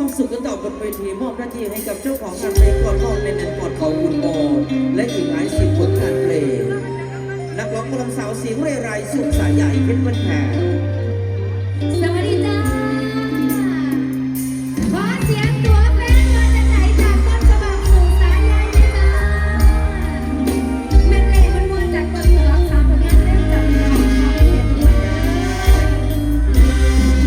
ความสุขกันต่อบนเวทีมอบหน้าที่ให้กับเจ้าของงานในลกอดพ่อในนั้นกอดเขาคุณโมและอีกหลายสิบผลงานเพลงนักร้องกำลังสาวเสียงเรไรสุขสายใหญ่เป็นปันญห่สวัสดีจ้า